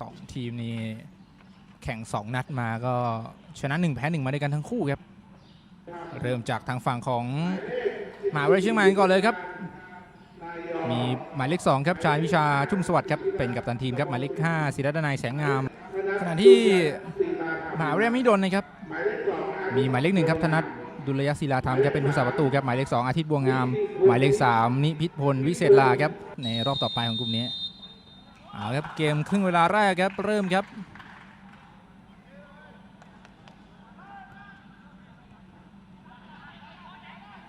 สองทีมนี้แข่ง 2 นัดมาก็ชนะ 1 แพ้ 1 มาด้วยกันทั้งคู่ครับ เริ่มจากทางฝั่งของมหาวิทยาลัยเชียงใหม่ก่อนเลยครับ มีหมายเลข2ครับชายวิชาชุ่มสวัสดิ์ครับเป็นกัปตันทีมครับหมายเลข5ศิรดนัยแสงงาม ขณะที่มหาวิทยาลัยมิดลนะครับ มีหมายเลขหนึ่งครับธนัทดุลยศิลาธรรมจะเป็นผู้สาประตูครับหมายเลข2อาทิตย์บัวงาม หมายเลข3นิพิษพลวิเศษลาครับในรอบต่อไปของกลุ่มนี้ เอาครับเกมครึ่งเวลาแรกครับเริ่มครับ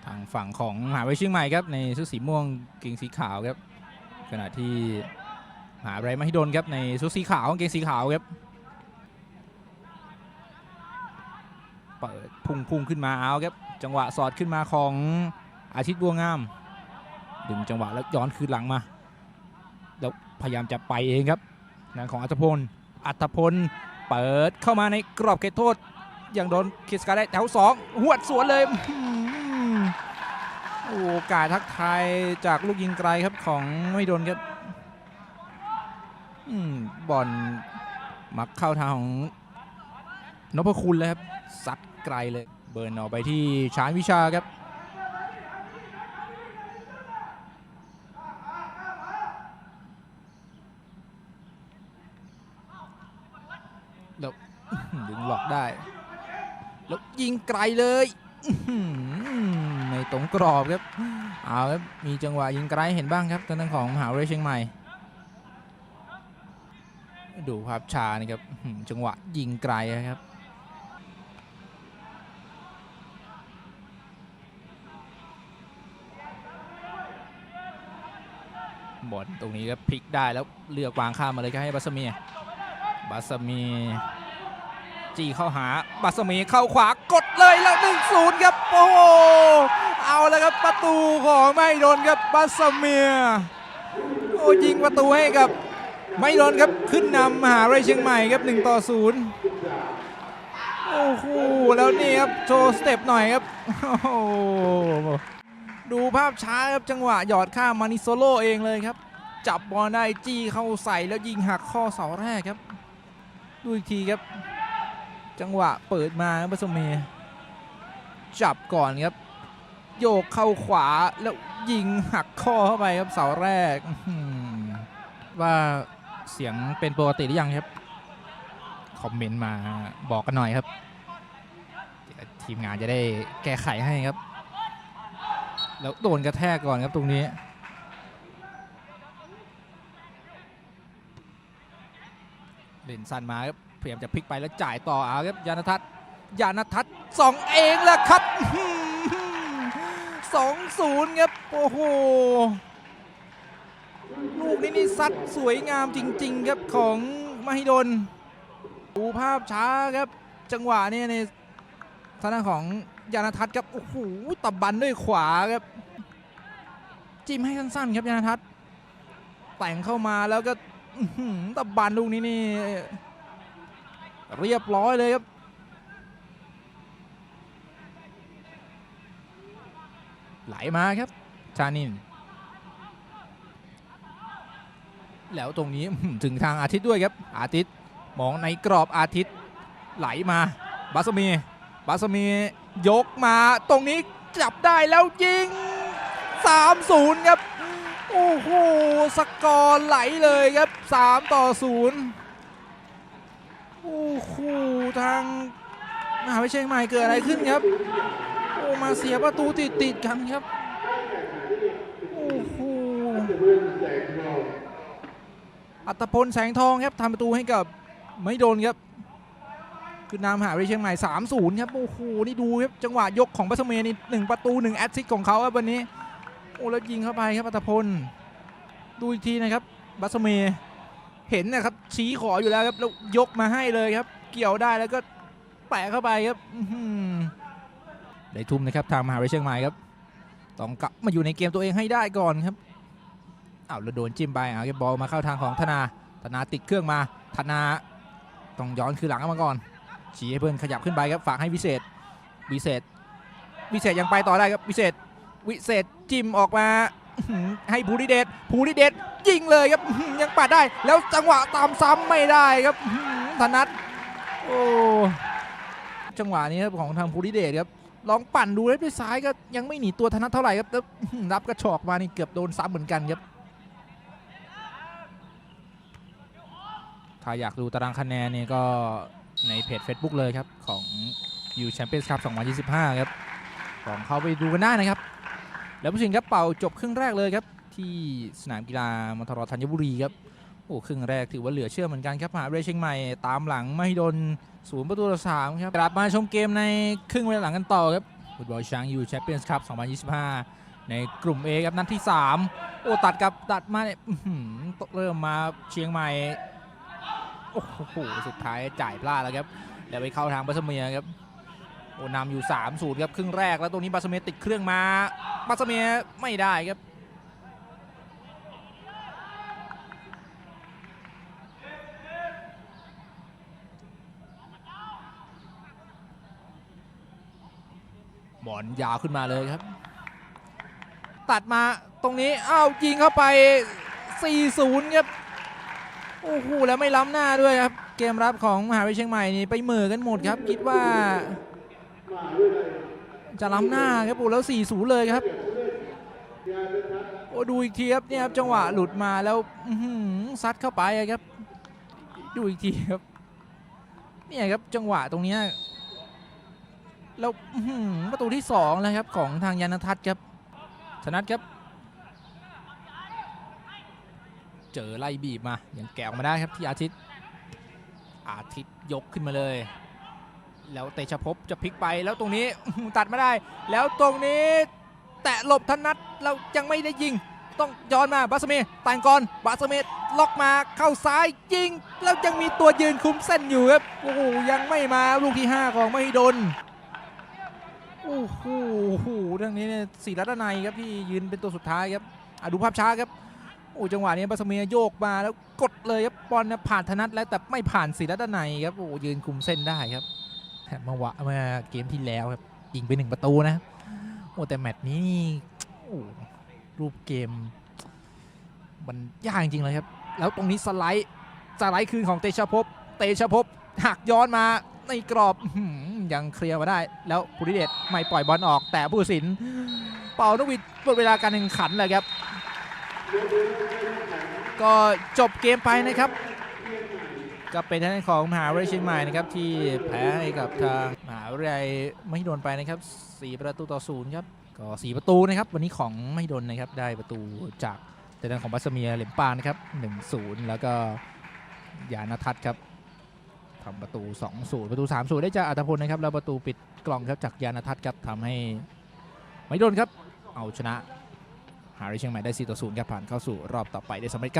ทางฝั่งของมหาวิทยาลัยเชียงใหม่ครับในเสื้อสีม่วงเกงสีขาวครับขณะที่มหาวิทยาลัยมหิดลครับในชุดสีขาวกางเกงสีขาวครับเปิดพุ่งพุ่งขึ้นมาเอาครับจังหวะสอดขึ้นมาของอาทิตย์บัวงามดึงจังหวะแล้วย้อนคืนหลังมาแล้ว พยายามจะไปเองครับนั่นของอัตพล อัตพลเปิดเข้ามาในกรอบเขตโทษ ยังโดนคิสกาได้แถวสองหวดสวนเลยอื้อหือโอกาสทักทายจากลูกยิงไกลครับของไม่โดนครับอบอลมักเข้าทางของนพคุณเลยครับซัดไกลเลย เบิร์นออกไปที่ชานวิชาครับ แล้วดึงหลอกได้ แล้วยิงไกลเลยในตรงกรอบครับเอาครับมีจังหวะยิงไกลเห็นบ้างครับทางด้านของมหาวิทยาลัยเชียงใหม่ ดูภาพชานี่ครับจังหวะยิงไกลครับบอลตรงนี้ก็พลิกได้แล้วเลือกวางข้ามมาเลยครับให้บัสเมีย บัสมีจีเข้าหาบัสมีเข้าขวากดเลยแล้ว1นศูนย์ครับโอ้โหเอาแล้วครับประตูของไม่โดนครับบัสมีโอ้ยิงประตูให้กับไม่โดนครับขึ้นนำมหาวิทยาลัยเชียงใหม่ครับ1ต่อ0โอ้โหแล้วนี่ครับโชว์สเต็ปหน่อยครับโอ้โหดูภาพช้าครับจังหวะหยอดข้ามมานิโซโลเองเลยครับ จับบอลได้จี้เข้าใส่แล้วยิงหักข้อเสาแรกครับ ดูอีกทีครับ จังหวะเปิดมาครับบัสเมีจับก่อนครับ โยกเข้าขวาแล้วยิงหักข้อเข้าไปครับเสาแรกว่าเสียงเป็นปกติหรือยังครับ คอมเมนต์มาบอกกันหน่อยครับ ทีมงานจะได้แก้ไขให้ครับ แล้วโดนกระแทกก่อนครับตรงนี้ เล่นสั้นมาครับพยายามจะพลิกไปแล้วจ่ายต่อเอาครับยานทัศน์ยานทัศน์สองเองแล้วครับสองศูนย์ครับโอ้โหลูกนี้นี่ซัดสวยงามจริง ๆ ครับของมหิดลดูภาพช้าครับ จังหวะนี้ในทางของยานทัศน์ครับโอ้โหตบบันด้วยขวาครับ จิ้มให้สั้นๆ ครับยานทัศน์แต่งเข้ามาแล้วก็ ตบบันลูกนี้นี่เรียบร้อยเลยครับไหลมาครับชานิน แล้วตรงนี้ถึงทางอาทิตย์ด้วยครับ อาทิตย์มองในกรอบอาทิตย์ไหลมาบาสมีบาสมียกมาตรงนี้จับได้แล้วยิง 3-0 ครับ โอ้โห สกอร์ไหลเลยครับ 3 ต่อ 0 โอ้โห ทางมหาวิทยาลัยเชียงใหม่เกิดอะไรขึ้นครับ โอ้ มาเสียประตูติดติดกันครับ โอ้โห อัตพลแสงทองครับทำประตูให้กับไม่โดนครับคือนำมหาวิเชียงใหม่ 3-0 ครับ โอ้โห นี่ดูครับ จังหวะยกของบัสเมยนี่หนึ่งประตูหนึ่งแอสซิสของเขาครับวันนี้ โอ้แล้วยิงเข้าไปครับอัตพล ดูอีกทีนะครับ บัสเมเห็นนะครับชี้ขออยู่แล้วครับแล้วยกมาให้เลยครับ เกี่ยวได้แล้วก็แปะเข้าไปครับได้ทุ่มนะครับทางมหาวิทยาลัยเชียงใหม่ครับต้องกลับมาอยู่ในเกมตัวเองให้ได้ก่อนครับเอาแล้วโดนจิ้มไปเอาบอลมาเข้าทางของธนาธนาติดเครื่องมาธนาต้องย้อนคือหลังเข้ามาก่อนชี้ให้เพื่อนขยับขึ้นไปครับฝากให้วิเศษวิเศษวิเศษยังไปต่อได้ครับวิเศษ วิเศษจิ้มออกมาให้ภูริเดชภูริเดชยิงเลยครับยังปัดได้แล้วจังหวะตามซ้ำไม่ได้ครับธนัทโอ้จังหวะนี้ครับของทางภูริเดชครับลองปั่นดูแล้วด้วยซ้ายก็ยังไม่หนีตัวธนัทเท่าไหร่ครับแล้วรับกระชอกมานี่เกือบโดนซ้ำเหมือนกันครับถ้าอยากดูตารางคะแนนเนี่ยก็ในเพจ Facebook เลยครับ ของ U Champions Cup 2025 ครับลองเข้าไปดูกันได้นะครับ แล้วผู้ชิงครับเป่าจบครึ่งแรกเลยครับ ที่สนามกีฬามทรธัญบุรีครับโอ้ครึ่งแรกถือว่าเหลือเชื่อเหมือนกันครับมหาวิทยาลัยเชียงใหม่ตามหลังไม่โดนศูนย์ประตูต่อสามครับกลับมาชมเกมในครึ่งเวลาหลังกันต่อครับฟุตบอลช้างยูแชมเปี้ยนส์คัพ2025 ในกลุ่ม A ครับนัดที่ 3 โอ้ตัดกับตัดมาเนี่ยต้อหือเริ่มมาเชียงใหม่โอ้โหสุดท้ายจ่ายพลาดแล้วครับแล้วไปเข้าทางบัสเมียครับ โอ้นำอยู่3 0ครับครึ่งแรกแล้วตรงนี้บัสเมียติดเครื่องมาบัสเมียไม่ได้ครับบอลยาวขึ้นมาเลยครับ ตัดมาตรงนี้อ้าวยิงเข้าไป 4-0 ครับโอ้โหแล้วไม่ล้ำหน้าด้วยครับ เกมรับของมหาวิทยาลัยเชียงใหม่นี่ไปเหมือกันหมดครับ คิดว่า จะล้ำหน้าครับโอ้แล้ว4-0เลยครับ โอ้ดูอีกทีครับเนี่ยครับจังหวะหลุดมาแล้วซัดเข้าไปครับ ดูอีกทีครับเนี่ยครับจังหวะตรงเนี้ยแล้วประตูที่สองแล้วครับของทางยานทัศน์ครับชนัดครับ เจอไล่บีบมายังแกะออกมาได้ครับที่อาทิตย์อาทิตย์ยกขึ้นมาเลย แล้วเตชะภพจะพลิกไปแล้วตรงนี้ตัดไม่ได้ แล้วตรงนี้ แตะหลบธนัทเรายังไม่ได้ยิง ต้องย้อนมาบัสเมต่างก่อนบัสเมล็อกมาเข้าซ้ายยิง แล้วยังมีตัวยืนคุมเส้นอยู่ครับโอ้โหยังไม่มาลูกที่ 5 ของไม่ดนโอ้โหโอ้โหเรื่องนี้เนี่ยสีรัตนัยครับที่ยืนเป็นตัวสุดท้ายครับอดูภาพช้าครับโอ้จังหวะนี้บัสเมียโยกมาแล้วกดเลยครับบอลเนี่ยผ่านธนัทแล้วแต่ไม่ผ่านศิรัตนัยครับโอ้ยืนคุมเส้นได้ครับ เมื่อวะเมื่อเกมที่แล้วครับยิงไปหนึ่งประตูนะโอ้แต่แมตช์นี้นี่โอ้รูปเกมมันยากจริงๆเลยครับ แล้วตรงนี้สไลด์สไลด์คืนของเตชะภพเตชะภพหักย้อนมาในกรอบอื้อหือยังเคลียร์มาได้ แล้วภูริเดชไม่ปล่อยบอลออก แต่ผู้ตัดสินเป่านกหวิดหมดเวลาการแข่งขันเลยครับ ก็จบเกมไปนะครับ ก็เป็นทางด้านของมหาวิทยาลัยเชียงใหม่นะครับที่แพ้ให้กับทางมหาวิทยาลัยมหิดลไปนะครับ4ประตูต่อศูนย์ครับก็4ประตูนะครับวันนี้ของมหิดลนะครับได้ประตูจากทางด้านของบัสเมียเหลมปานนะครับ1-0 แล้วก็ยานทัศน์ครับทำประตู 2-0 ประตู 3-0 ได้จากอัตพลนะครับแล้วประตูปิดกล่องครับจากยานทัศน์ครับทำให้ไมหิดลครับ เอาชนะ หาวิเชียงใหม่ได้ 4 ต่อ 0 ครับผ่านเข้าสู่รอบต่อไปได้สำเร็จครับ